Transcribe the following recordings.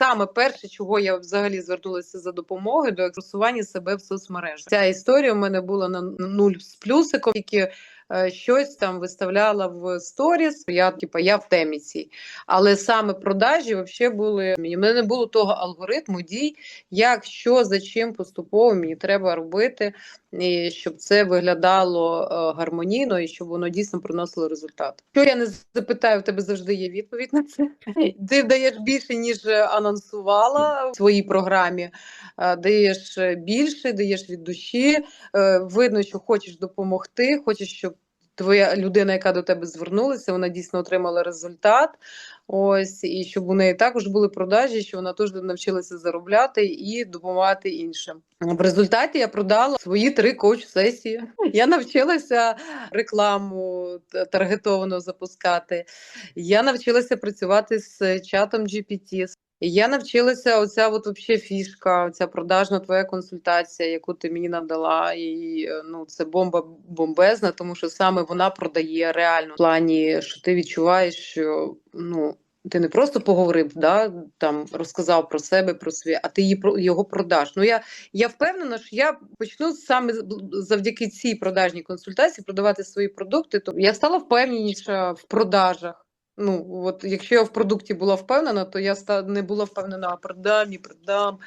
саме перше, чого я взагалі звернулася за допомогою до ексpresування себе в соцмережах. Ця історія у мене була на нуль з плюсиком, тільки щось там виставляла в сторіс. Я типа я в темі цій. Але саме продажі взагалі були. У мене не було того алгоритму дій, як що за чим поступово мені треба робити, і щоб це виглядало е, гармонійно і щоб воно дійсно приносило результат. Що я не запитаю, в тебе завжди є відповідь на це. Ти даєш більше, ніж анонсувала в своїй програмі. е, Даєш е, більше, даєш від душі. е, Видно, що хочеш допомогти, хочеш, щоб твоя людина, яка до тебе звернулася, вона дійсно отримала результат. Ось, і щоб у неї також були продажі, що вона теж навчилася заробляти і допомагати іншим. В результаті я продала свої три коуч-сесії. Я навчилася рекламу таргетовано запускати. Я навчилася працювати з чатом GPT. Я навчилася оця от вообще фішка, ця продажна твоя консультація, яку ти мені надала, і е, ну це бомба бомбезна, тому що саме вона продає реально в плані, що ти відчуваєш, що ну. Ти не просто поговорив, да, там розказав про себе, про своє, а ти її його продаш. Ну я, я впевнена, що я почну саме завдяки цій продажній консультації продавати свої продукти. То я стала впевненіша в продажах. Ну, от якщо я в продукті була впевнена, то я не була впевнена, а продам і продам.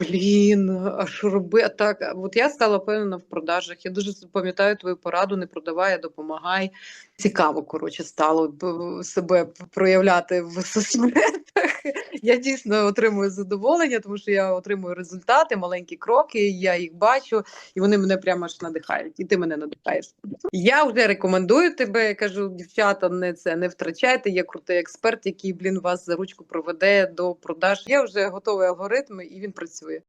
Блін, а що роби? Так, от я стала впевнена в продажах. Я дуже пам'ятаю твою пораду, не продавай, а допомагай. Цікаво, коротше, стало себе проявляти в соцмережах. Я дійсно отримую задоволення, тому що я отримую результати, маленькі кроки, я їх бачу, і вони мене прямо аж надихають. І ти мене надихаєш. Я вже рекомендую тебе. Кажу, дівчата, не це не втрачайте. Є крутий експерт, який блін вас за ручку проведе до продаж. Є вже готовий алгоритм, і він працює.